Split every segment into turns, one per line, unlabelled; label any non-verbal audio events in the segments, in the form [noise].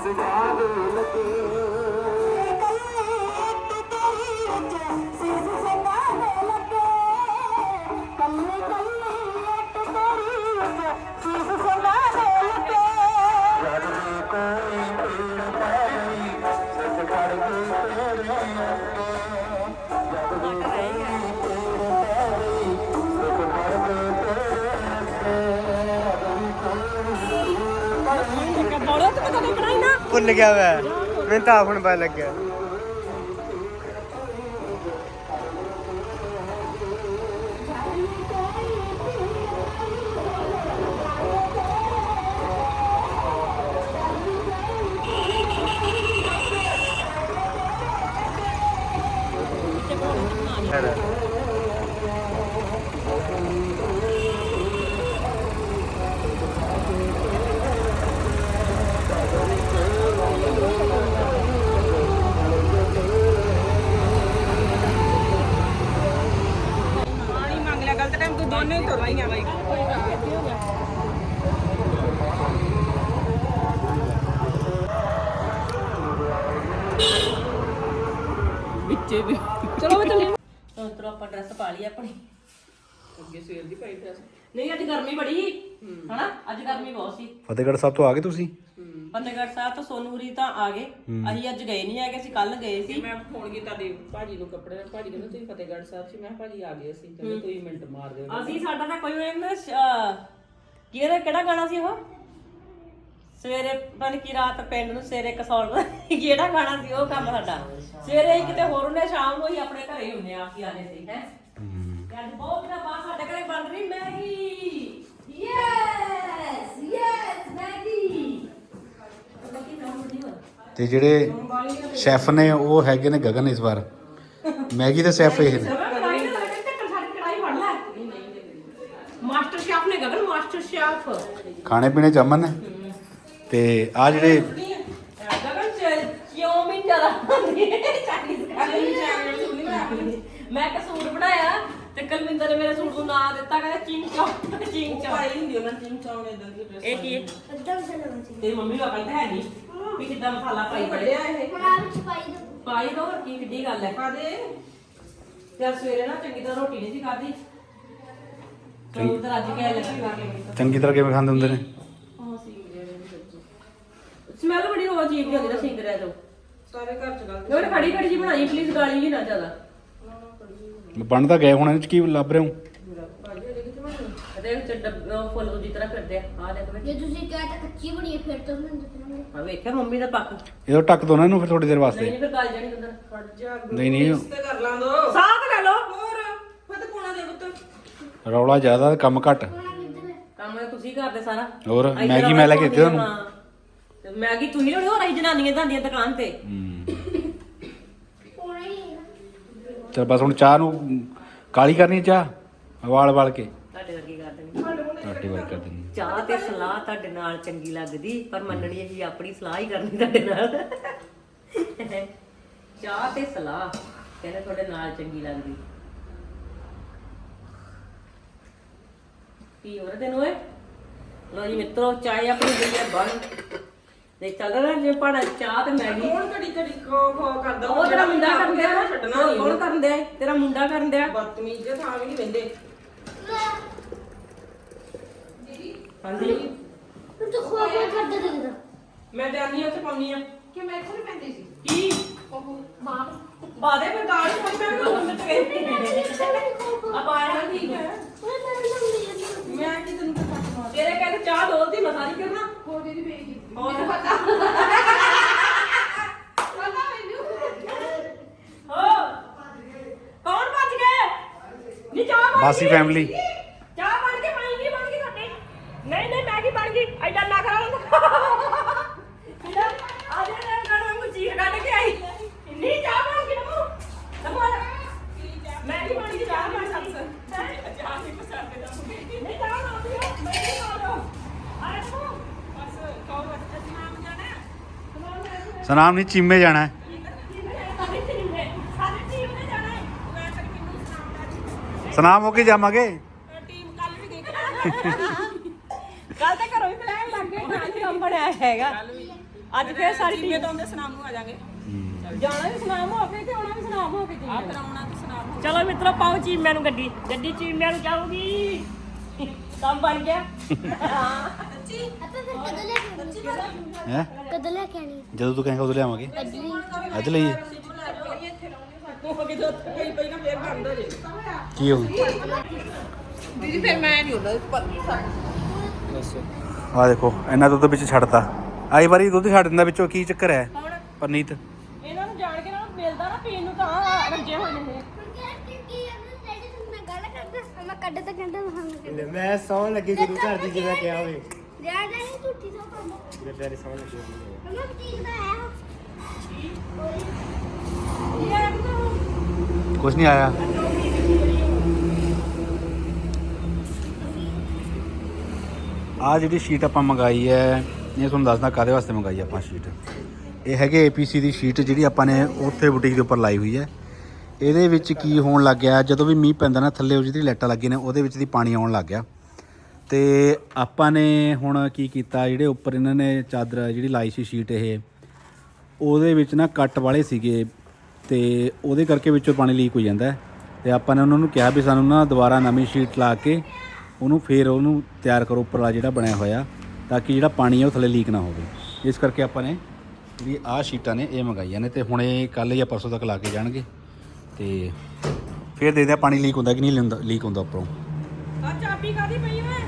इस यार लगे ਗਿਆ ਮੈਂ ਮੈਨੂੰ ਤਾਂ ਹੁਣ ਪਤਾ ਲੱਗਿਆ।
ਵਿੱਚੇ ਵੀ। ਚਲੋ ਮੈਂ ਚੱਲੀ।
ਹੁਣ ਤਰ ਆਪਾਂ ਡਰੈਸ ਪਾ ਲਈ ਆਪਣੀ।
ਅੱਗੇ ਸਵੇਰ ਦੀ ਪਾਈ ਡਰੈਸ
ਨਹੀਂ ਅੱਜ ਗਰਮੀ ਬੜੀ ਸੀ। ਹਨਾ? ਅੱਜ ਗਰਮੀ ਬਹੁਤ ਸੀ।
ਫਤਿਹਗੜ੍ਹ ਸਾਹਿਬ ਤੋਂ ਆ ਗਏ ਤੁਸੀਂ?
ਫਤਿਹਗੜ੍ਹ ਸਾਹਿਬ ਤੋਂ ਸੋਨੂਰੀ ਤਾਂ ਆ ਗਏ। ਅਸੀਂ ਅੱਜ ਗਏ ਨਹੀਂ ਹੈਗੇ ਅਸੀਂ ਕੱਲ ਗਏ ਸੀ।
ਮੈਂ ਫੋਨ ਕੀਤਾ ਤੇ ਭਾਜੀ ਨੂੰ ਕੱਪੜੇ ਭਾਜੀ ਕਹਿੰਦੇ ਤੁਸੀਂ ਫਤਿਹਗੜ੍ਹ ਸਾਹਿਬ ਸੀ। ਮੈਂ ਕਿਹਾ ਭਾਜੀ ਆ ਗਏ ਅਸੀਂ। ਕਹਿੰਦੇ ਤੁਸੀਂ ਮਿੰਟ ਮਾਰ ਦਿਓ।
ਅਸੀਂ ਸਾਡਾ ਤਾਂ ਕੋਈ ਨਾ ਕਿਹੜਾ ਕਿਹੜਾ ਗਾਣਾ ਸੀ ਉਹ? ਸਵੇਰੇ ਬਣ ਕੀ ਰਾਤ ਪਿੰਡ ਨੂੰ ਸਵੇਰੇ ਕਸੌਲ ਕਿਹੜਾ ਗਾਣਾ ਸੀ ਉਹ ਕੰਮ ਸਾਡਾ। ਸਵੇਰੇ ਹੀ ਕਿਤੇ ਹੋਰ ਹੁੰਦੇ ਸ਼ਾਮ ਨੂੰ ਹੀ ਆਪਣੇ ਘਰੇ ਹੀ ਹੁੰਦੇ ਆ ਕੀ ਆਦੇ ਸੀ ਹੈ। ਅੱਜ ਬਹੁਤ ਦਿਨਾਂ ਬਾਅਦ ਸਾਡੇ ਘਰੇ ਬਣ ਰਹੀ ਮੈਗੀ। Yes yes Maggi.
ਤੇ ਜਿਹੜੇ ਸ਼ੈਫ ਨੇ ਉਹ ਹੈਗੇ ਨੇ ਗਗਨ ਇਸ ਵਾਰ। ਮੈਗੀ ਦੇ ਸ਼ੈਫ ਇਹ ਨੇ।
ਮਾਸਟਰ ਸ਼ੈਫ ਨੇ ਗਗਨ ਮਾਸਟਰ ਸ਼ੈਫ।
ਖਾਣੇ ਪੀਣੇ ਚ ਅਮਨ ਨੇ? ਤੇ ਆ ਜਿਹੜੇ
ਗਗਨ ਕਿਉਂ ਮਿੰ ਜ਼ਿਆਦਾ ਚਾਈਨੀਜ਼ ਖਾਣੇ ਮੈਂ ਇੱਕ ਸੂਟ ਬਣਾਇਆ ਤੇ ਕਲਵਿੰਦਰ ਨੇ ਮੇਰੇ ਸੂਟ ਨੂੰ ਨਾਂ ਦਿੱਤਾ ਕਹਿੰਦਾ ਚਿੰਗ ਚੌਂ ਚਿੰਗ ਚੌਂ
ਭਾਈ ਹੁੰਦੀ ਉਹਨਾਂ ਚਿੰਗ ਚੌਂਗ ਇਦਾਂ ਦੀ ਡਰੈਸ
ਇਹ ਕੀ ਹੈ? ਤੇਰੀ ਮੰਮੀ ਨੂੰ ਅਕਲ ਤਾਂ ਹੈ ਨਹੀਂ ਵੀ ਕਿੱਦਾਂ ਮਸਾਲਾ ਪਾਈ ਬੜੇ
ਵੱਡਿਆ ਇਹ।
ਪਾਈ ਦੋ। ਹੋਰ ਕੀ ਕਿੱਡੀ ਗੱਲ ਹੈ।
ਕਾਦੇ
ਤੇ ਅੱਜ ਸਵੇਰੇ ਨਾ ਚੰਗੀ ਤਰ੍ਹਾਂ ਰੋਟੀ ਨਹੀਂ ਸੀ ਖਾਧੀ। ਕਬੂਤਰ ਅੱਜ ਕਹਿ ਲੱਗਾ
ਚੰਗੀ ਤਰ੍ਹਾਂ ਕਿਵੇਂ ਖਾਂਦੇ ਹੁੰਦੇ ਨੇ?
ਸਮੈਲ ਬੜੀ ਰੋਜ਼ ਅਜੀਬ ਜਿਹੀ ਹੁੰਦੀ ਨਾ ਸਿੰਗ ਰਹਿ ਜਾਓ।
ਸਾਰੇ ਘਰ ਚ ਗੱਲ
ਲੋੜ ਖੜੀ ਖੜੀ ਜੀ ਬਣਾਈ ਪਲੀਜ਼ ਗਾਲੀ ਵੀ ਨਾ ਜ਼ਿਆਦਾ।
ਬਣ ਤਾਂ ਗਏ ਹੁਣ ਇਹਦੇ ਚ ਕੀ ਲੱਭ ਰਹੇ ਹੋ?
ਦੇਖ ਚ ਡੱਬ- ਉਹ ਫੁੱਲ ਦੂਜੀ ਤਰ੍ਹਾਂ ਫਿਰਦੇ ਆ। ਆ ਦੇਖ ਵੇ
ਜੇ ਤੁਸੀਂ ਕਹਿ ਤਾਂ ਕੱਚੀ ਬਣੀ ਹੈ ਫਿਰ ਤਾਂ ਮੈਂ ਦੱਸਣਾ
ਆ ਵੇਖਿਆ ਮੰਮੀ ਦਾ ਪੱਕ
ਇਹਦੋਂ ਟੱਕ ਦੋ ਨਾ ਇਹਨੂੰ ਫਿਰ ਥੋੜੀ ਦੇਰ
ਨਹੀਂ
ਵਾਸਤੇ।
ਨਹੀਂ ਫਿਰ ਗਲ ਜਾਣੀ ਅੰਦਰ
ਫੜ ਜਾ
ਨਹੀਂ ਨਹੀਂ
ਤੇ ਕਰ ਲਾਂ ਦੋ।
ਸਾਥ ਲੈ ਲਓ।
ਹੋਰ ਫਤ ਕੋਣਾ ਦੇ ਪੁੱਤ।
ਰੌਲਾ ਜ਼ਿਆਦਾ ਕੰਮ ਘੱਟ।
ਕੰਮ ਤਾਂ ਤੁਸੀਂ ਕਰਦੇ ਸਾਰਾ।
ਹੋਰ
ਅਸੀਂ
ਮੈਗੀ
ਤਾਂ
ਮੈਂ ਲੈ ਕੇ ਦਿੱਤੀ
ਹਾਂ।
ਤੁਹਾਨੂੰ
ਤੇ ਮੈਗੀ ਤੁਸੀਂ ਲੋੜੀ ਹੋਰ ਅਸੀਂ ਜਨਾਨੀਆਂ ਜਾਂਦੀਆਂ ਦੁਕਾਨ ਤੇ।
ਹੋਣਾ
ਚਲ ਬਸ ਹੁਣ ਚਾਹ ਨੂੰ ਕਾਲੀ ਕਰਨੀ ਚਾਹ? ਵਾਲ ਵਾਲ ਕੇ।
ਤੁਹਾਡੇ ਵਰਗੀ ਕਰ ਦੇਣੀ।
ਤੁਹਾਡੀ ਵਾਰ ਕਰ ਦੇਣੀ।
ਚਾਹ ਤੇ ਸਲਾਹ ਤੁਹਾਡੇ ਨਾਲ ਚੰਗੀ ਲੱਗਦੀ ਪਰ ਮੰਨਣੀ ਅਸੀਂ ਆਪਣੀ ਸਲਾਹ ਹੀ ਕਰਨੀ ਤੁਹਾਡੇ ਨਾਲ। ਚਾਹ ਤੇ ਸਲਾਹ ਕਹਿੰਦੇ ਤੁਹਾਡੇ ਨਾਲ ਚੰਗੀ ਲੱਗਦੀ। ਕੀ ਹੋ ਰਿਹਾ ਤੈਨੂੰ ਏ ਲੋ ਜੀ ਮਿੱਤਰੋ ਚਾਹ ਆਪਣੀ ਗਈ ਹੈ ਬਣ ਦੇਖ ਚੱਲਦਾ ਨਾ ਜੇ ਪਾਣਾ ਚਾਹ ਤੇ ਮੈਗੀ
ਕੌਣ ਘੜੀ ਘੜੀ ਕੋ ਖੋ ਕਰਦਾ?
ਉਹ ਤੇਰਾ ਮੁੰਡਾ ਕਰਨ ਦਿਆ ਨਾ
ਛੱਡਣਾ ਨਹੀਂ
ਕੌਣ ਕਰਨ ਦਿਆ ਏ? ਤੇਰਾ ਮੁੰਡਾ ਕਰਨ ਦਿਆ
ਬਦਤਮੀਜ਼ ਜੇ ਥਾਂ ਵੀ ਨਹੀਂ ਵੰਦੇ।
ਹਾਂਜੀ।
ਤੂੰ ਤਾਂ ਖੋਆ ਖੋਆ ਕਰਦਾ ਦਿਖਦਾ
ਮੈਂ ਜਾਨੀ ਉੱਥੇ ਪਾਉਣੀ ਆ। ਕਿ ਮੈਂ ਇੱਥੇ ਨਹੀਂ ਪੈਂਦੀ ਸੀ?
ਕੀ?
ਮਾਂ
ਬਾਦੇ ਮੈਂ ਗਾਲ ਕੋਈ ਮੈਂ ਕੋਲ ਤੇ ਆ ਪਾਇਆ ਠੀਕ ਹੈ।
ਮੈਂ ਕੀ ਤੈਨੂੰ ਪਤਾ ਮਾਰ
ਤੇਰੇ ਕਹਿੰਦੇ ਚਾਹ ਡੋਲਦੀ ਮੈਂ ਸਾਰੀ ਕਰਨਾ
ਹੋਰ ਦੀ ਪੇਗੀ
ਹੋਰ
ਪਤਾ
ਹੋ ਕੌਣ ਭੱਜ ਗਏ ਨੀ ਚਾਹ ਬਣ
ਬਾਸੀ
ਗਈ।
ਫੈਮਿਲੀ
ਚਾਹ ਬਣ ਕੇ ਪਾਣੀ ਨਹੀਂ ਬਣ ਗਈ ਤੁਹਾਡੇ ਨਹੀਂ ਨਹੀਂ ਮੈਗੀ ਬਣ ਗਈ ਐਡਾ ਨਾ ਕਰਾ ਲੰਦਾ ਕਿਹੜਾ ਆ ਜੇ ਨਾ ਗਾਣਾ ਨੂੰ ਚੀਰ ਕੱਢ ਕੇ ਆਈ ਨਹੀਂ ਚਾਹ ਬਣ ਗਈ ਨਮੋ ਨਮੋ ਮੈਗੀ ਬਣ ਗਈ ਚਾਹ ਬਣ ਗਈ ਹੈ ਚਾਹ ਨਹੀਂ ਪਸੰਦ ਦਾ ਨਹੀਂ ਚਾਹ ਨਾ ਦਿਓ ਮੈਗੀ ਨਾ ਦਿਓ ਆ ਨਮੋ ਬਸ ਕਹੋ ਅਸੀਂ ਨਾਮ ਜਾਣਾ
ਸਨਾਮ ਨਹੀਂ ਚੀਮੇ ਜਾਣਾ ਹੈ।
ਟੀਮ ਟੀਮ
ਸਨਾਮ ਹੋ ਕੇ ਜਾਵਾਂਗੇ?
ਟੀਮ ਕੱਲ ਵੀ ਗਈ ਕੱਲ ਤਾਂ ਘਰੋਂ ਹੀ ਪਲਾਨ ਲੱਗ ਗਿਆ ਅੱਜ ਕੰਮ ਬਣਿਆ ਹੈਗਾ। ਅੱਜ ਫੇਰ ਸਾਰੀ
ਜਿਵੇਂ ਤੋਂ ਆਉਂਦੇ ਸੁਨਾਮ ਨੂੰ ਆ ਜਾਾਂਗੇ।
ਜਾਣਾ ਵੀ ਸੁਨਾਮ ਹੋ ਕੇ ਤੇ ਆਉਣਾ ਵੀ ਸੁਨਾਮ ਹੋ ਕੇ ਜੀ
ਆ ਫਿਰ ਆਉਣਾ ਤੇ ਸੁਨਾਮ ਹੋ
ਚਲੋ ਮਿੱਤਰੋ ਪਾਓ ਚੀਮਿਆਂ ਨੂੰ ਗੱਡੀ। ਗੱਡੀ ਚੀਮਿਆਂ ਨੂੰ ਜਾਊਗੀ। ਕੰਮ ਬਣ ਗਿਆ। [laughs]
ਆਪਾਂ ਫਿਰ ਕਦੋਂ ਲੈ ਕੇ ਆਉਣੀ?
ਹੈ?
ਕਦੋਂ ਲੈ ਕੇ ਆਣੀ
ਜਦੋਂ ਤੂੰ ਕਹੇਂਗਾ ਉਦੋਂ ਲਿਆਵਾਂਗੇ।
ਅੱਜ ਲਈ
ਅੱਜ ਲਈਏ
ਹੋ। ਕੇ ਹੋ ਜੇ
ਕੀ ਹੋ
ਦੀਦੀ ਫਿਰ ਮੈਂ ਨਹੀਂ ਹੁੰਦਾ।
ਆ ਦੇਖੋ ਇਹਨਾਂ ਦੁੱਧ ਵਿੱਚ ਛੱਡਤਾ। ਆਈ ਵਾਰੀ ਦੁੱਧ ਛੱਡ ਦਿੰਦਾ ਵਿੱਚੋਂ ਕੀ ਚੱਕਰ ਹੈ? ਪਰਨੀਤ।
ਇਹਨਾਂ ਨੂੰ ਜਾਣ ਕੇ ਇਹਨਾਂ ਨੂੰ ਮਿਲਦਾ ਨਾ ਪੀਣ ਨੂੰ ਤਾਂ ਰੱਜੇ ਹੋਏ ਨੇ ਇਹ।
ਮੈਂ
ਸੌਣ ਲੱਗੀ ਗੁਰੂ ਘਰ ਦੀ ਜਿਵੇਂ ਕਿਹਾ ਹੋਵੇ।
ਯਾਰ ਨਹੀਂ ਝੂਠੀ ਸੋ ਕੰਮ
ਜੇ ਤੇਰੀ ਸੌਣ ਲੱਗੀ ਹੋਵੇ
ਮੈਂ ਠੀਕ ਦਾ ਆਇਆ।
ਕੁਝ ਨਹੀਂ ਆਇਆ। ਆ ਜਿਹੜੀ ਸ਼ੀਟ ਆਪਾਂ ਮੰਗਾਈ ਹੈ ਇਹ ਤੁਹਾਨੂੰ ਦੱਸਦਾ ਕਾਦੇ ਵਾਸਤੇ ਮੰਗਾਈ ਆਪਾਂ ਸ਼ੀਟ ਇਹ ਹੈਗੇ APC ਦੀ ਸ਼ੀਟ ਜਿਹੜੀ ਆਪਾਂ ਨੇ ਉੱਥੇ ਬੁਟੀਕ ਦੇ ਉੱਪਰ ਲਾਈ ਹੋਈ ਹੈ। ਇਹਦੇ ਵਿੱਚ ਕੀ ਹੋਣ ਲੱਗ ਗਿਆ ਜਦੋਂ ਵੀ ਮੀਂਹ ਪੈਂਦਾ ਨਾ ਥੱਲੇ ਉਹ ਜਿਹੜੀ ਲੈਟਾਂ ਲੱਗੀਆਂ ਨੇ ਉਹਦੇ ਵਿੱਚ ਦੀ ਪਾਣੀ ਆਉਣ ਲੱਗ ਗਿਆ। ਤੇ ਆਪਾਂ ਨੇ ਹੁਣ ਕੀ ਕੀਤਾ, ਜਿਹੜੇ ਉੱਪਰ ਇਹਨਾਂ ਨੇ ਚਾਦਰ, ਜਿਹੜੀ ਲਾਈ ਸੀ ਸ਼ੀਟ ਇਹ, ਉਹਦੇ ਵਿੱਚ ਨਾ ਕੱਟ ਵਾਲੇ ਸੀਗੇ ਤੇ ਉਹਦੇ ਕਰਕੇ ਵਿੱਚੋਂ ਪਾਣੀ ਲੀਕ ਹੋ ਜਾਂਦਾ ਹੈ। ਤੇ ਆਪਾਂ ਨੇ ਉਹਨਾਂ ਨੂੰ ਕਿਹਾ ਵੀ ਸਾਨੂੰ ਨਾ ਦੁਬਾਰਾ ਨਵੀਂ ਸ਼ੀਟ ਲਾ ਕੇ ਉਹਨੂੰ ਫੇਰ ਉਹਨੂੰ ਤਿਆਰ ਕਰੋ ਉੱਪਰਲਾ ਜਿਹੜਾ ਬਣਿਆ ਹੋਇਆ ਤਾਂ ਕਿ ਜਿਹੜਾ ਪਾਣੀ ਹੈ ਉਹ ਥੱਲੇ ਲੀਕ ਨਾ ਹੋਵੇ। ਇਸ ਕਰਕੇ ਆਪਾਂ ਨੇ ਜਿਹੜੀ ਆਹ ਸ਼ੀਟਾਂ ਨੇ ਇਹ ਮੰਗਾਈਆਂ ਨੇ ਤੇ ਹੁਣ ਇਹ ਕੱਲ ਜਾਂ ਪਰਸੋਂ ਤੱਕ ਲਾ ਕੇ ਜਾਣਗੇ। ਤੇ ਫੇਰ ਦੇਖਦੇ ਆ ਪਾਣੀ ਲੀਕ ਹੁੰਦਾ ਕਿ ਨਹੀਂ ਹੁੰਦਾ ਲੀਕ ਹੁੰਦਾ ਉੱਪਰੋਂ।
ਆ ਚਾਬੀ ਕਾਦੀ ਪਈ ਓਏ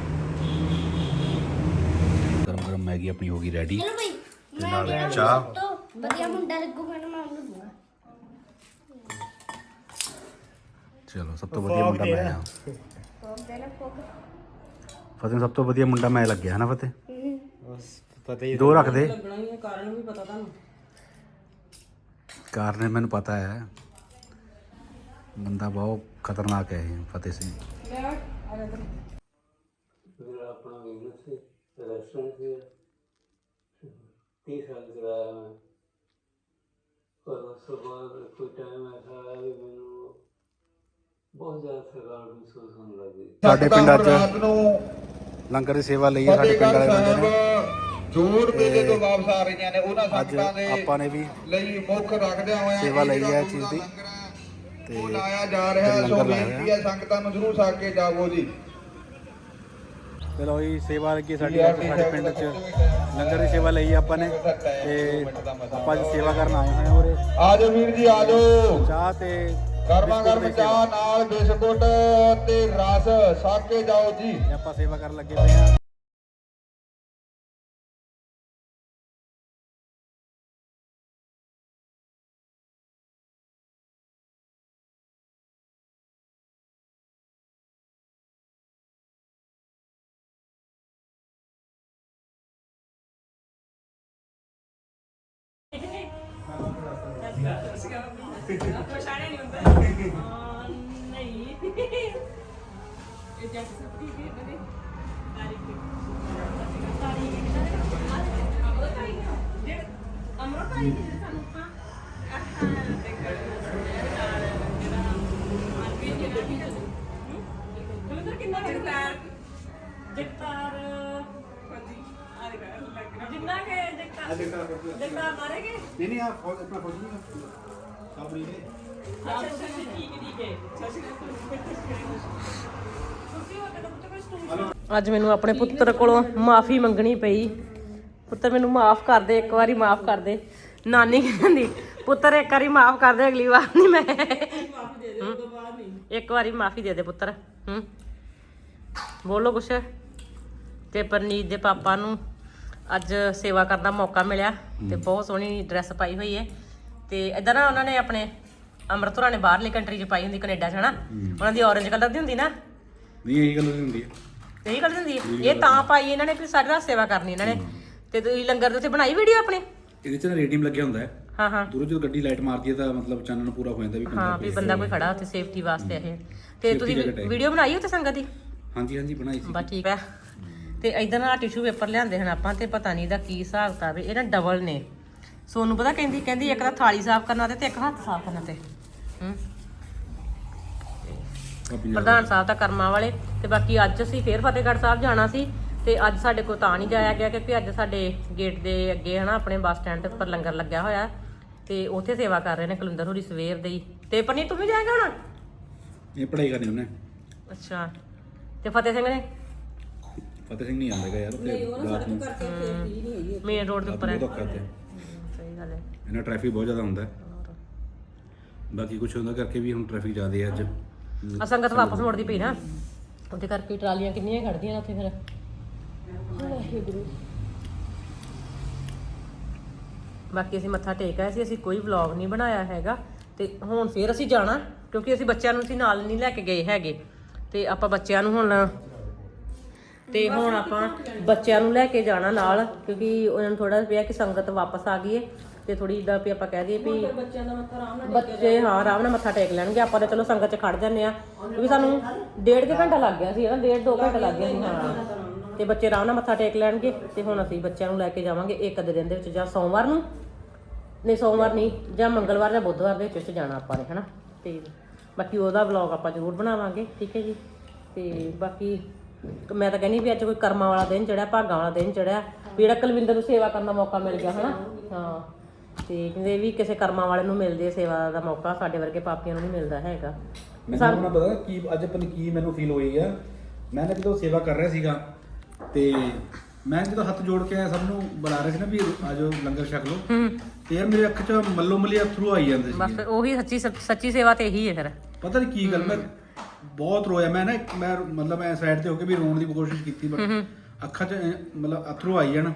ਗਰਮ ਗਰਮ ਮੈਗੀ ਆਪਣੀ ਹੋ ਗਈ ਰੈਡੀ
ਚਲੋ ਭਾਈ
ਤੇ ਨਾਲ ਚਾਹ।
ਤੋਂ ਵਧੀਆ ਮੁੰਡਾ ਲੱਗੂਗਾ ਨਾ ਮੈਂ ਉਹਨੂੰ ਦੂੰਗਾ
ਚਲੋ ਸਭ ਤੋਂ ਵਧੀਆ ਮੁੰਡਾ ਮੈਂ ਆ
ਕੋਕ ਦੇ ਨਾ ਕੋਕ
ਫਤਿਹ ਨੂੰ ਸਭ ਤੋਂ ਵਧੀਆ ਮੁੰਡਾ ਮੈਂ ਲੱਗਿਆ ਹਨਾ ਫਤਿਹ?
ਬਸ ਪਤਾ ਹੀ
ਦੋ ਰੱਖ ਦੇ।
ਲੱਗਣਾ ਹੀ ਹੈ ਕਾਰਨ ਵੀ ਪਤਾ ਤੁਹਾਨੂੰ?
ਕਾਰਨ ਮੈਨੂੰ ਪਤਾ ਹੈ। ਬੰਦਾ ਬਹੁਤ ਖਤਰਨਾਕ ਹੈ ਇਹ ਫਤਿਹ ਸਿੰਘ।
ਲੈ ਆ ਜਾ ਇੱਧਰ। ਫਿਰ ਆਪਣਾ ਬਿਜ਼ਨਸ ਰੈਸਟੋਰੈਂਟ ਸੀ ਟੀਸਾ ਕਰਾਇਆ ਮੈਂ? ਪਰ ਉਸ ਤੋਂ ਬਾਅਦ ਕੋਈ ਟਾਈਮ ਆਇਆ ਵੀ ਮੈਨੂੰ ਬਹੁਤ ਜ਼ਿਆਦਾ ਥਕਾਨ ਮਹਿਸੂਸ
ਹੋਣ ਲੱਗੀ
ਸਾਡੇ
ਪਿੰਡਾਂ
'ਚ
ਲੰਗਰ ਦੀ ਸੇਵਾ ਲਈ ਸਾਡੇ ਪਿੰਡ ਵਾਲੇ ਬੰਦੇ ਨੇ।
ਜੋੜ ਮੇਲੇ ਤੋਂ ਵਾਪਸ ਆ ਰਹੀਆਂ ਨੇ ਉਹਨਾਂ ਸੰਗਤਾਂ ਦੇ
ਆਪਾਂ ਨੇ ਵੀ
ਲਈ ਮੁੱਖ ਰੱਖਦੇ ਹੋਇਆ
ਸੇਵਾ ਲਈ ਹੈ ਚੀਜ਼ ਦੀ ਤੇ
ਉਹ ਲਾਇਆ ਜਾ ਰਿਹਾ ਸੋ ਬੇਨਤੀ ਹੈ ਸੰਗਤਾਂ ਨੂੰ ਜ਼ਰੂਰ ਸਾਕੇ ਜਾਵੋ ਜੀ।
ਚਲੋ ਜੀ ਸੇਵਾ ਲੱਗੀ ਸਾਡੀ ਸਾਡੇ ਪਿੰਡ 'ਚ। ਲੰਗਰ ਦੀ ਸੇਵਾ ਲਈ ਆਪਾਂ ਨੇ ਤੇ ਆਪਾਂ ਅੱਜ ਸੇਵਾ ਕਰਨ ਆਏ ਹੋਏ ਹਾਂ ਉਰੇ।
ਆਜੋ ਵੀਰ ਜੀ ਆਜੋ
ਚਾਹ ਤੇ
ਗਰਮ
ਦੀ
ਚਾਹ। ਨਾਲ ਬਿਸਕੁਟ ਤੇ ਰਸ ਛਕ ਕੇ ਜਾਓ ਜੀ।
ਆਪਾਂ ਸੇਵਾ ਕਰਨ ਲੱਗੇ ਪਏ ਹਾਂ।
ਪਛਾਣਿਆ ਨਹੀਂ ਹੁੰਦਾ ਹਾਂ, ਨਹੀਂ ਇਹ ਜੱਟ ਸੱਤੀ ਦੀ ਬਣੇ ਅਮਰਤ ਆਈ ਜੀ ਸਾਨੂੰ ਹਾਂ ਕਿੰਨਾ ਜਗਤਾਰ ਜਗਤਾਰ ਮਾਰੇਗੇ?
ਨਹੀਂ ਨਹੀਂ ਆ ਆਪਣਾ ਫੌਜੀ ਨਹੀਂ ਸਾਬਰੀ ਨੇ।
ਅੱਛਾ ਅੱਛਾ ਠੀਕ ਠੀਕ ਹੈ। ਅੱਜ ਮੈਨੂੰ ਆਪਣੇ ਪੁੱਤਰ ਕੋਲੋਂ ਮਾਫੀ ਮੰਗਣੀ ਪਈ। ਪੁੱਤਰ ਮੈਨੂੰ ਮਾਫ ਕਰ ਦੇ ਇੱਕ ਵਾਰੀ ਮਾਫ ਕਰ ਦੇ। ਨਾਨੀ ਕਹਿੰਦੀ ਪੁੱਤਰ ਇੱਕ ਵਾਰੀ ਮਾਫ ਕਰ ਦੇ ਅਗਲੀ ਵਾਰ ਨਹੀਂ ਮੈਂ। ਇੱਕ ਵਾਰੀ ਮਾਫੀ ਦੇ ਦੇ ਪੁੱਤਰ। ਹੂੰ। ਬੋਲੋ ਕੁਛ। ਤੇ ਪਰਨੀਤ ਦੇ ਪਾਪਾ ਨੂੰ। ਅੱਜ ਸੇਵਾ ਕਰਨ ਦਾ ਮੌਕਾ ਮਿਲਿਆ ਤੇ ਬਹੁਤ ਸੋਹਣੀ ਡਰੈਸ ਪਾਈ ਹੋਈ ਹੈ। ਤੇ ਇਦਾਂ ਨਾ ਉਹਨਾਂ ਨੇ ਆਪਣੇ ਅੰਮ੍ਰਿਤ ਹੋਰਾਂ ਨੇ ਬਾਹਰਲੀ ਕੰਟਰੀ 'ਚ ਪਾਈ ਹੁੰਦੀ ਕੈਨੇਡਾ 'ਚ ਹਨਾ? ਉਹਨਾਂ ਦੀ ਔਰੇਂਜ ਕਲਰ ਦੀ ਹੁੰਦੀ ਨਾ?
ਨਹੀਂ ਇਹੀ ਗੱਲ ਹੁੰਦੀ ਹੈ
ਇਹੀ ਗੱਲ ਹੁੰਦੀ ਹੈ ਇਹ ਤਾਂ ਪਾਈ ਇਹਨਾਂ ਨੇ ਕਿ ਸਾਡੀ ਰਾਤ ਸੇਵਾ ਕਰਨੀ ਇਹਨਾਂ ਨੇ। ਤੇ ਤੁਸੀਂ ਲੰਗਰ ਦੇ ਉੱਤੇ ਬਣਾਈ ਵੀਡੀਓ ਆਪਣੀ?
ਇਹਦੇ 'ਚ ਨਾ ਰੇਟਿੰਗ ਲੱਗਿਆ ਹੁੰਦਾ ਹੈ।
ਹਾਂ ਹਾਂ।
ਦੂਰੋਂ ਜਦੋਂ ਗੱਡੀ ਲਾਈਟ ਮਾਰਦੀ ਹੈ ਤਾਂ ਮਤਲਬ ਚਾਨਣ ਪੂਰਾ ਹੋ ਜਾਂਦਾ ਵੀ ਬੰਦਾ
ਹਾਂ ਵੀ ਬੰਦਾ ਕੋਈ ਖੜਾ ਉੱਥੇ ਸੇਫਟੀ ਵਾਸਤੇ ਇਹ। ਤੇ ਤੁਸੀਂ। ਵੀਡੀਓ ਬਣਾਈ ਉੱਥੇ ਸੰਗਤ ਦੀ?
ਹਾਂਜੀ ਹਾਂਜੀ ਬਣਾਈ ਸੀ।
ਬਸ ਠੀਕ ਹੈ। ਤੇ ਇਦਾਂ ਨਾਲ ਟਿਸ਼ੂ ਪੇਪਰ ਲਿਆਂਦੇ ਹਨ ਆਪਾਂ ਤੇ ਪਤਾ ਨਹੀਂ ਇਹਦਾ ਕੀ ਹਿਸਾਬ ਕਿਤਾਬ ਹੈ ਇਹ ਨਾ ਡਬਲ ਨੇ। ਸੋਨੂੰ ਪਤਾ ਕਹਿੰਦੀ ਕਹਿੰਦੀ ਇੱਕ ਤਾਂ ਥਾਲੀ ਸਾਫ਼ ਕਰਨਾ ਤੇ ਤੇ ਇੱਕ ਹੱਥ ਸਾਫ਼ ਕਰਨਾ ਤੇ। ਹੂੰ। ਪ੍ਰਧਾਨ ਸਾਹਿਬ ਤਾਂ ਕਰਮਾਂ ਵਾਲੇ ਤੇ ਬਾਕੀ ਅੱਜ ਅਸੀਂ ਫੇਰ ਫਤਿਹਗੜ੍ਹ ਸਾਹਿਬ ਜਾਣਾ ਸੀ ਤੇ ਅੱਜ ਸਾਡੇ ਕੋਲ ਤਾਂ ਨਹੀਂ ਜਾਇਆ ਗਿਆ ਕਿਉਂਕਿ ਅੱਜ ਸਾਡੇ ਗੇਟ ਦੇ ਅੱਗੇ ਹਨਾ ਆਪਣੇ ਬੱਸ ਸਟੈਂਡ ਦੇ ਉੱਪਰ ਲੰਗਰ ਲੱਗਿਆ ਹੋਇਆ ਤੇ ਉੱਥੇ ਸੇਵਾ ਕਰ ਰਹੇ ਨੇ ਕੁਲਿੰਦਰ ਹੋਰੀ ਸਵੇਰ ਦੇ। ਹੀ ਤੇ ਪਰਨੀ ਤੂੰ ਵੀ ਜਾਏਗਾ ਹੁਣ?
ਇਹ ਪੜ੍ਹਾਈ ਕਰਨੀ ਉਹਨੇ।
ਅੱਛਾ। ਤੇ ਫਤਿਹ ਸਿੰਘ ਨੇ?
ਫਤਿਹ ਸਿੰਘ ਨਹੀਂ ਆਉਂਦਾਗਾ ਯਾਰ ਨਹੀਂ ਉਹ ਸੜਕ ਕਰਕੇ
ਮੇਨ ਰੋਡ ਦੇ ਉੱਪਰ ਹੈ।
ਤੇ
ਸਹੀ ਗੱਲ ਹੈ।
ਇਹਨਾਂ ਟ੍ਰੈਫਿਕ ਬਹੁਤ ਜ਼ਿਆਦਾ ਹੁੰਦਾ। ਹੈ। ਬਾਕੀ ਕੁਝ ਹੁੰਦਾ ਕਰਕੇ ਵੀ ਹੁਣ ਟ੍ਰੈਫਿਕ ਜ਼ਿਆਦਾ ਹੈ ਅੱਜ।
ਆ ਸੰਗਤ ਵਾਪਸ ਮੁੜਦੀ ਪਈ ਨਾ। ਉਹਦੇ ਕਰਕੇ ਟਰਾਲੀਆਂ ਕਿੰਨੀਆਂ ਖੜਦੀਆਂ ਨੇ ਉੱਥੇ ਫਿਰ। ਬਾਕੀ ਅਸੀਂ ਮੱਥਾ ਟੇਕ ਆਏ ਸੀ ਅਸੀਂ ਕੋਈ ਵਲੌਗ ਨਹੀਂ ਬਣਾਇਆ ਹੈਗਾ। ਤੇ ਹੁਣ ਫੇਰ ਅਸੀਂ ਜਾਣਾ ਕਿਉਂਕਿ ਅਸੀਂ ਬੱਚਿਆਂ ਨੂੰ ਅਸੀਂ ਨਾਲ ਨਹੀਂ ਲੈ ਕੇ ਗਏ ਹੈਗੇ। ਤੇ ਆਪਾਂ ਬੱਚਿਆਂ ਨੂੰ ਹੁਣ ਤੇ ਹੁਣ ਆਪਾਂ ਬੱਚਿਆਂ ਨੂੰ ਲੈ ਕੇ ਜਾਣਾ ਨਾਲ ਕਿਉਂਕਿ ਉਹਨਾਂ ਨੂੰ ਥੋੜਾ ਪਿਆ ਕਿ ਸੰਗਤ ਵਾਪਸ ਆ ਗਈ ਹੈ ਤੇ ਥੋੜੀ ਇਦਾਂ ਵੀ ਆਪਾਂ ਕਹਿ ਦਈਏ ਵੀ ਬੱਚਿਆਂ ਦਾ ਮੱਥਾ ਆਰਾਮ ਨਾਲ ਬੱਚੇ ਹਾਂ ਆਰਾਮ ਨਾਲ ਮੱਥਾ ਟੇਕ ਲੈਣਗੇ ਆਪਾਂ ਤਾਂ ਚਲੋ ਸੰਗਤ 'ਚ ਖੜ ਜਾਂਦੇ ਆ ਕਿਉਂਕਿ ਸਾਨੂੰ ਡੇਢ ਕੁ ਘੰਟਾ ਲੱਗ ਗਿਆ ਸੀ ਨਾ ਡੇਢ ਦੋ ਘੰਟੇ ਲੱਗ ਗਏ ਸੀ ਹਾਂ। ਤੇ ਬੱਚੇ ਆਰਾਮ ਨਾਲ ਮੱਥਾ ਟੇਕ ਲੈਣਗੇ ਤੇ ਹੁਣ ਅਸੀਂ ਬੱਚਿਆਂ ਨੂੰ ਲੈ ਕੇ ਜਾਵਾਂਗੇ ਇੱਕ ਅੱਧੇ ਦਿਨ ਦੇ ਵਿੱਚ ਜਾਂ ਸੋਮਵਾਰ ਨੂੰ ਨਹੀਂ ਸੋਮਵਾਰ ਨਹੀਂ ਜਾਂ ਮੰਗਲਵਾਰ ਜਾਂ ਬੁੱਧਵਾਰ ਦੇ ਵਿੱਚ ਜਾਣਾ ਆਪਾਂ ਨੇ ਹਨਾ। ਤੇ ਬਾਕੀ ਉਹਦਾ ਵਲੌਗ ਆਪਾਂ ਜ਼ਰੂਰ ਬਣਾਵਾਂਗੇ ਠੀਕ ਹੈ ਜੀ। ਤੇ ਬਾਕੀ ਮੈਂ ਤਾਂ ਕਹਿੰਦੀ ਵੀ ਅੱਜ ਕੋਈ ਕਰਮਾਂ ਵਾਲਾ ਦਿਨ ਚੜਿਆ ਭਾਗਾਂ ਵਾਲਾ ਦਿਨ ਚੜਿਆ। ਵੀ ਜਿਹੜਾ ਕੁਲਵਿੰਦਰ ਨੂੰ ਸੇਵਾ ਕਰਨ ਦਾ ਮੌਕਾ ਮਿਲ ਗਿਆ ਹਨਾ? ਹਾਂ। ਤੇ ਕਹਿੰਦੇ ਵੀ ਕਿਸੇ ਕਰਮਾਂ ਵਾਲੇ ਨੂੰ ਮਿਲਦੀ ਹੈ ਸੇਵਾ ਦਾ ਮੌਕਾ ਸਾਡੇ ਵਰਗੇ ਪਾਪੀਆਂ ਨੂੰ ਨਹੀਂ ਮਿਲਦਾ ਹੈਗਾ।
ਮੈਨੂੰ ਨਾ ਪਤਾ ਕੀ ਅੱਜ ਆਪਣੀ ਕੀ ਮੈਨੂੰ ਫੀਲ ਹੋਈ ਆ। ਮੈਂ ਨਾ ਜਦੋਂ ਸੇਵਾ ਕਰ ਰਿਹਾ ਸੀਗਾ ਤੇ ਮੈਂ ਜਦੋਂ ਹੱਥ ਜੋੜ ਕੇ ਸਭ ਨੂੰ ਬੁਲਾ ਰਿਹਾ ਸੀ ਨਾ ਵੀ ਆਜੋ ਲੰਗਰ ਛਕ ਲਓ। ਤੇ ਯਾਰ ਮੇਰੇ ਅੱਖ 'ਚ ਮੱਲੋ ਮੱਲੀ ਅਥਰੂ ਆਈ ਜਾਂਦੇ
ਬਸ
ਸੀ
ਉਹੀ ਸੱਚੀ ਸੱਚੀ ਸੇਵਾ ਤੇ ਇਹੀ ਹੈ ਫਿਰ।
ਪਤਾ ਨਹੀਂ ਕੀ ਗੱਲ ਮੈਂ ਬਹੁਤ ਰੋਇਆ। ਮੈਂ ਨਾ ਇੱਕ- ਮੈਂ ਮਤਲਬ ਮੈਂ ਸਾਈਡ ਤੇ ਹੋ ਕੇ ਵੀ ਰੋਣ ਦੀ ਕੋਸ਼ਿਸ਼ ਕੀਤੀ ਬਟ ਅੱਖਾਂ 'ਚ ਐਂ ਮਤਲਬ ਅਥਰੂ ਆਈ ਜਾਣ।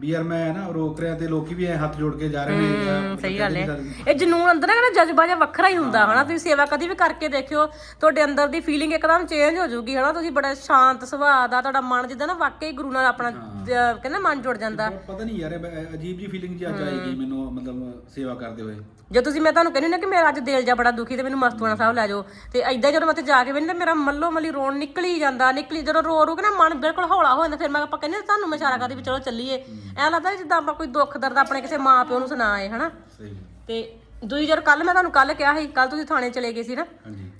ਵੀ ਯਾਰ ਮੈਂ ਨਾ ਰੋਕ ਰਿਹਾ ਤੇ ਲੋਕੀ ਵੀ ਐ ਹੱਥ ਜੋੜ ਕੇ ਜਾ ਰਹੇ ਨੇ ਜਾਂ ਮਤਲਬ
ਸਹੀ ਗੱਲ ਹੈ।
ਕਹਿੰਦੇ ਨਹੀਂ
ਇਹ ਜਨੂਨ ਅੰਦਰ ਨਾ ਕਹਿੰਦਾ ਜਜ਼ਬਾ ਜਿਹਾ ਵੱਖਰਾ ਹੀ ਹੁੰਦਾ ਹਨਾ? ਤੁਸੀਂ ਸੇਵਾ ਕਦੀ ਵੀ ਕਰਕੇ ਦੇਖਿਓ ਤੁਹਾਡੇ ਅੰਦਰ ਦੀ ਫੀਲਿੰਗ ਇੱਕਦਮ ਚੇਂਜ ਹੋ ਜਾਊਗੀ ਹਨਾ? ਤੁਸੀਂ ਬੜਾ ਸ਼ਾਂਤ ਸੁਭਾਅ ਦਾ ਤੁਹਾਡਾ ਮਨ ਜਿੱਦਾਂ ਨਾ ਵਾਕਈ ਗੁਰੂ ਨਾਲ ਆਪਣਾ ਜ- ਕਹਿੰਦਾ ਮਨ ਜੁੜ ਜਾਂਦਾ।
ਪਤਾ ਨਹੀਂ ਯਾਰ ਇਹ ਬ- ਅਜੀਬ ਜੀ ਫੀਲਿੰਗ ਜੀ ਅੱਜ ਆਏਗੀ ਮੈਨੂੰ ਮਤਲਬ ਸੇਵਾ ਕਰਦੇ ਹੋਏ।
ਜੇ ਤੁਸੀਂ ਮੈਂ ਤੁਹਾਨੂੰ ਕਹਿੰਦੀ ਨਾ ਕਿ ਮੇਰਾ ਅੱਜ ਦਿਲ ਜਾ ਬੜਾ ਦੁਖੀ ਤੇ ਮੈਨੂੰ ਮਸਤੂਆਣਾ ਸਾਹਿਬ ਲੈ ਜਾਓ। ਤੇ ਐਦਾਂ ਜਦੋਂ ਮੈਂ ਉੱਥੇ ਜਾ ਕੇ ਵੇਖਦੀ ਤਾਂ ਮੇਰਾ ਮੱਲੋ ਮੱਲੀ ਰੋਣ ਨਿਕਲੀ ਜਾਂਦਾ ਨਿਕਲੀ ਜਦੋਂ ਰੋ ਰੂ ਕੇ ਨਾ ਮਨ ਬਿਲਕੁਲ ਹੌਲਾ ਹੋ ਜਾਂਦਾ ਫਿਰ ਮੈਂ ਆਪਾਂ ਕਹਿੰਦੇ ਤੁਹਾਨੂੰ ਮੈਂ ਇਸ਼ਾਰਾ ਕਰਦੀ ਵੀ ਚਲੋ ਚੱਲੀਏ। ਐਂ ਲੱਗਦਾ ਜਿੱਦਾਂ ਆਪਾਂ ਕੋਈ ਦੁੱਖ ਦਰਦ ਆਪਣੇ ਕਿਸੇ ਮਾਂ ਪਿਓ ਨੂੰ ਸੁਣਾਏ ਹਨਾ?
ਸਹੀ
ਤੇ ਦੂਜੀ ਜਦ ਕੱਲ ਮੈਂ ਤੁਹਾਨੂੰ ਕੱਲ ਕਿਹਾ ਸੀ ਕੱਲ ਤੁਸੀਂ ਥਾਣੇ ਚਲੇ ਗਏ ਸੀ ਨਾ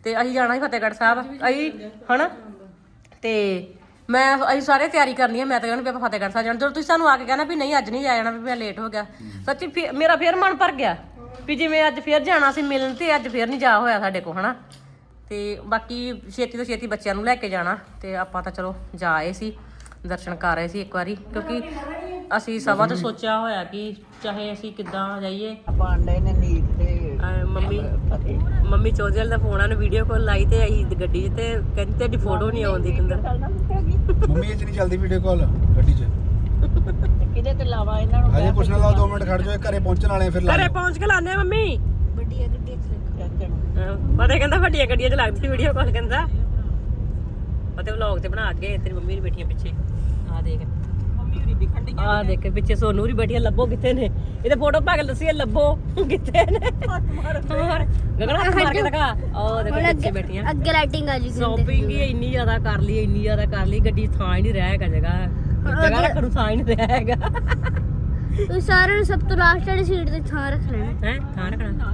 ਤੇ ਅਸੀਂ ਜਾਣਾ ਸੀ ਫਤਿਹਗੜ੍ਹ ਸਾਹਿਬ ਅਸੀਂ ਹਨਾ? ਤੇ ਮੈਂ ਅਸੀਂ ਸਾਰੇ ਤਿਆਰੀ ਕਰਨੀ ਹੈ ਮੈਂ ਤਾਂ ਕਹਿੰਦਾ ਵੀ ਆਪਾਂ ਫਤਿਹਗੜ੍ਹ ਸਾਹਿਬ ਜਾਣਾ। ਜਦੋਂ ਤੁਸੀਂ ਸਾਨੂੰ ਆ ਕੇ ਕਹਿਣਾ ਵੀ ਨਹੀਂ ਅੱਜ ਨਹੀਂ ਜਾਣਾ ਵੀ ਮੈਂ ਲੇਟ ਹੋ ਗਿਆ। ਸੱਚੀ ਮੇਰਾ ਫੇਰ ਮਨ ਭਰ ਗਿਆ। ਵੀ ਜਿਵੇਂ ਅੱਜ ਫੇਰ ਜਾਣਾ ਸੀ ਮਿਲਣ ਤੇ ਅੱਜ ਫੇਰ ਨਹੀਂ ਜਾ ਹੋਇਆ ਸਾਡੇ ਕੋਲ ਹਨਾ? ਤੇ ਬਾਕੀ ਛੇਤੀ ਤੋਂ ਛੇਤੀ ਬੱਚਿਆਂ ਨੂੰ ਲੈ ਕੇ ਜਾਣਾ ਤੇ ਆਪਾਂ ਤਾਂ ਚਲੋ ਜਾ ਆਏ ਸੀ ਦਰਸ਼ਨ ਕਰ ਰਹੇ ਸੀ ਇੱਕ ਵਾਰੀ ਕਿਉਂਕਿ ਅਸੀਂ ਸਭਾ ਤੋਂ ਸੋਚਿਆ ਹੋਇਆ ਕਿ ਚਾਹੇ ਅਸੀਂ ਕਿੱਦਾਂ ਜਾਈਏ।
ਪਾਂਡੇ ਨੇ ਨੀਤ ਤੇ
ਅਹ ਮੰਮੀ ਮੰਮੀ ਚੌਧਰੀ ਦਾ ਫੋਨ ਆਨ ਵੀਡੀਓ ਕਾਲ ਲਾਈ ਤੇ ਅਸੀਂ ਗੱਡੀ 'ਚ ਤੇ ਕਹਿੰਦੀ ਤੇਰੀ ਫੋਟੋ ਨਹੀਂ ਆਉਂਦੀ ਕਿੰਦਰ
ਮੰਮੀ ਇਹ ਚ ਨਹੀਂ ਚੱਲਦੀ ਵੀਡੀਓ ਕਾਲ ਗੱਡੀ 'ਚ।
ਤੇ ਲਾਵਾ ਇਹਨਾਂ ਨੂੰ
ਹਜੇ ਪੁੱਛਣਾ ਲਾਓ 2 ਮਿੰਟ ਖੜ ਜਾਓ ਇਹ ਘਰੇ ਪਹੁੰਚਣ ਵਾਲੇ ਆ ਫਿਰ ਲਾ
ਘਰੇ ਪਹੁੰਚ ਕੇ ਲਾਣੇ ਮੰਮੀ।
ਵੱਡੀਆਂ ਗੱਡੀਆਂ ਚ ਰੱਖਣ
ਅਹ ਪਤਾ ਕਹਿੰਦਾ ਵੱਡੀਆਂ ਗੱਡੀਆਂ 'ਚ ਲੱਗਦੀ ਵੀਡੀਓ ਕਾਲ ਕਹਿੰਦਾ। ਪਤੇ ਵਲੌਗ ਤੇ ਬਣਾ ਕੇ ਤੇਰੀ ਮੰਮੀ ਵੀ ਬੈਠੀਆਂ ਪਿੱਛੇ। ਆ ਦੇਖ।
ਮੰਮੀ ਹੋਰੀ ਦਿਖਣ ਦੀ
ਆ ਦੇਖ ਪਿੱਛੇ ਸੋਨੂ ਵੀ ਬੈਠੀਆਂ ਲੱਭੋ ਕਿੱਥੇ ਨੇ? ਇਹਦੇ ਫੋਟੋ ਪਾ ਕੇ ਦੱਸੀ ਲੱਭੋ ਕਿੱਥੇ ਨੇ? ਹੋਰ ਗਗਨ ਹੱਥ ਮਾਰ ਕੇ ਦਿਖਾ। ਉਹ ਦੇਖੋ ਪਿੱਛੇ ਬੈਠੀਆਂ।
ਅੱਗੇ ਲਾਈਟਿੰਗ ਆ ਜੀ
ਸ਼ਾਪਿੰਗ ਹੀ ਇੰਨੀ ਜ਼ਿਆਦਾ ਕਰ ਲਈ ਇੰਨੀ ਜ਼ਿਆਦਾ ਕਰ ਲਈ ਗੱਡੀ 'ਚ ਥਾਂ ਹੀ ਨਹੀਂ ਰਿਹਾ ਹੈਗਾ ਜਗ੍ਹਾ। ਜਗ੍ਹਾ ਰੱਖਣ ਨੂੰ ਥਾਂ ਹੀ ਨਹੀਂ ਰਿਹਾ ਹੈਗਾ।
ਤੁਸੀਂ ਸਾਰਿਆਂ ਨੂੰ ਸਭ ਤੋਂ ਲਾਸਟ ਵਾਲੀ ਸੀਟ ਤੇ ਥਾਂ ਰੱਖ ਲੈਣਾ।
ਹੈ? ਥਾਂ ਰੱਖਣਾ?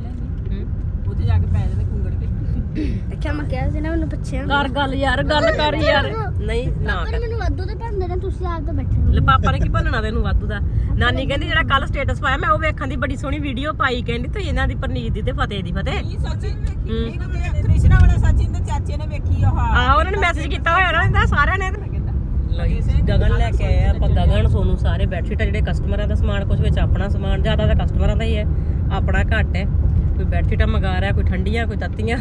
ਹੂੰ।
ਉੱਥੇ ਜਾ ਕੇ ਪੈ ਜਾਂਦੇ ਕੁੰਗੜ ਕੇ।
ਅੱਛਾ ਮੈਂ ਕਿਹਾ ਸੀ ਨਾ ਮੈਨੂੰ ਪੁੱਛਿਆ
ਕਰ ਗੱਲ ਯਾਰ ਗੱਲ ਕਰ ਯਾਰ। ਨਹੀਂ ਨਾ
ਪਰ
ਕਰ।
ਮੈਨੂੰ ਵਾਧੂ ਤੇ ਭੰਦੇ ਨੇ ਤੁਸੀਂ ਆਪ ਤਾਂ ਬੈਠੇ ਹੋ
ਲੈ ਪਾਪਾ ਨੇ ਕੀ ਭੰਨਣਾ ਤੈਨੂੰ ਵਾਧੂ ਦਾ? ਨਾਨੀ ਕਹਿੰਦੀ ਜਿਹੜਾ ਕੱਲ ਸਟੇਟਸ ਪਾਇਆ ਮੈਂ ਉਹ ਵੇਖਣ ਦੀ ਬੜੀ ਸੋਹਣੀ ਵੀਡੀਓ ਪਾਈ ਕਹਿੰਦੀ ਤੇ ਇਹਨਾਂ ਦੀ ਪਰਨੀਤ ਦੀ ਤੇ ਫਤਿਹ ਦੀ ਫਤਿਹ।
ਕੀ ਸੱਚੀ। ਵੇਖੀ ਇਹ ਤੇ ਕ੍ਰਿਸ਼ਨਾ ਵਾਲੇ ਸੱਚੀ ਦੇ ਚਾਚੇ ਨੇ ਵੇਖੀ ਉਹ
ਆਹ। ਉਹਨਾਂ ਨੇ ਮੈਸੇਜ ਕੀਤਾ ਹੋਇਆ ਨਾ ਇਹਦਾ ਸਾਰਿਆਂ ਨੇ। ਗਗਨ ਲੈ ਕੇ ਆਏ ਆ ਆਪਾਂ ਗਗਨ ਸੋਨੂੰ ਸਾਰੇ ਬੈਡਸ਼ੀਟਾਂ ਜਿਹੜੇ ਕਸਟਮਰਾਂ ਦਾ ਸਮਾਨ ਕੁਝ ਵਿੱਚ ਆਪਣਾ ਸਮਾਨ ਜ਼ਿਆਦਾ ਤਾਂ ਕਸਟਮਰਾਂ ਦਾ ਹੀ ਹੈ ਆਪਣਾ ਘੱਟ ਹੈ। ਕੋਈ ਬੈਡਸ਼ੀਟਾਂ ਮੰਗਾ ਰਿਹਾ ਕੋਈ ਠੰਡੀਆਂ ਕੋਈ ਤੱਤੀਆਂ।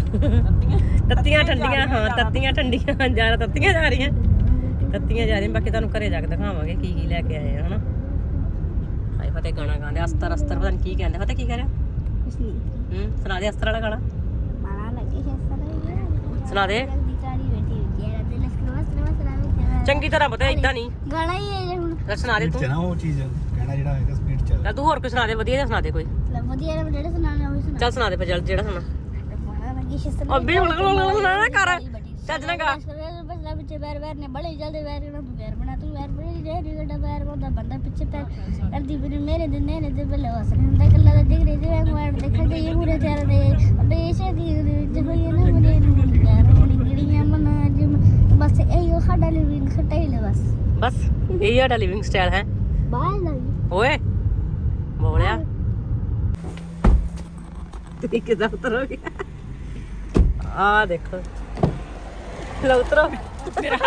ਤੱਤੀਆਂ ਠੰਡੀਆਂ ਹਾਂ ਤੱਤੀਆਂ ਠੰਡੀਆਂ ਜ਼ਿਆਦਾ ਤੱਤੀਆਂ ਜਾ ਰਹੀਆਂ। ਤੱਤੀਆਂ ਜਾ ਰਹੀਆਂ ਬਾਕੀ ਤੁਹਾਨੂੰ ਘਰੇ ਜਾ ਕੇ ਦਿਖਾਵਾਂਗੇ ਕੀ ਕੀ ਲੈ ਕੇ ਆਏ ਆ ਹਨਾ। ਹਾਏ ਫਤਿਹ ਗਾਣਾ ਗਾਉਂਦੇ ਅਸਤਰ ਅਸਤਰ ਪਤਾ ਨਹੀਂ ਕੀ ਕਹਿੰਦੇ ਫਤਿਹ ਕੀ ਕਹਿ ਰਿਹਾ? ਹੂੰ ਸੁਣਾ ਦੇ ਅਸਤਰ ਵਾਲਾ ਗਾਣਾ।
ਮਾਰਾ ਲੱਗੇ ਹੈ ਸਾਰੇ
ਸੁਣਾ ਦੇ
ਜਲਦੀ ਕਾਲੀ ਬੈਠੀ ਹੋਈ ਹੈ ਤੇ ਲਸ਼ਕਰ ਵਸਤਰ ਵਸਰਾ ਵਿੱਚ
ਚੰਗੀ ਤਰ੍ਹਾਂ ਪਤਾ ਇਦਾਂ ਨਹੀਂ।
ਗਾਣਾ ਹੀ ਹੈ ਹੁਣ।
ਸੁਣਾ ਦੇ ਤੂੰ।
ਨਾ ਉਹ ਚੀਜ਼ ਕਹਿਣਾ ਜਿਹੜਾ ਹੈਗਾ ਸਪੀਡ ਚੱਲ
ਚੱਲ ਤੂੰ ਹੋਰ ਕੋਈ ਸੁਣਾ ਦੇ ਵਧੀਆ ਜਿਹਾ ਸੁਣਾ ਦੇ ਕੋਈ।
ਵਧੀਆ ਨੇ ਜਿਹੜੇ ਸੁਣਾਣੇ ਉਹ ਹੀ ਸੁਣਾ।
ਚੱਲ ਸੁਣਾ ਦੇ ਫਿਰ ਜਲ ਜਿਹੜਾ ਸੁਣਾ। ਅੱਬੀ ਹੁਣ ਸੁਣਾ ਨਾ ਕਰ। ਚੱਜ ਨਾ ਗਾ
ਨੇ ਬੜੇ ਜਲਦੀ ਵੈਰ ਨਾ ਤੂੰ ਵੈਰ ਬਣਾ ਤੂੰ ਵੈਰ ਬੜੀ ਜੇ ਰੀ ਗੱਡਾ ਵੈਰ ਬੰਦਾ ਬੰਦਾ ਪਿੱਛੇ ਪੈ ਕਰਦੀ ਵੀ ਮੇਰੇ ਦਿਨ ਨੇ ਦੇ ਬੱਲੇ ਵਸਰੇ ਹੁੰਦਾ। ਗੱਲਾਂ ਦਾ ਜਿਗਰੇ ਦੇਖਾ ਮੂਰੇ ਚਾਰ ਦੇ ਬੇਸ਼ੇ ਦੀ ਹੋਈ ਨਾ ਨੂੰ ਗੜੀਆਂ ਮਨਾ ਬਸ ਇਹੋ ਸਾਡਾ ਲਈ ਵੀ ਖਟਾਈ ਲੈ ਬਸ।
ਬਸ ਇਹ ਸਾਡਾ ਲਿਵਿੰਗ ਸਟਾਈਲ ਹੈ?
ਬਾਹਰ ਲੱਗੀ
ਓਏ ਬੋਲਿਆ। ਤੇ ਕਿਦਾਂ ਉਤਰ ਹੋ ਗਿਆ ਆ ਦੇਖੋ। ਲੋ ਉਤਰੋ। ਮੇਰਾ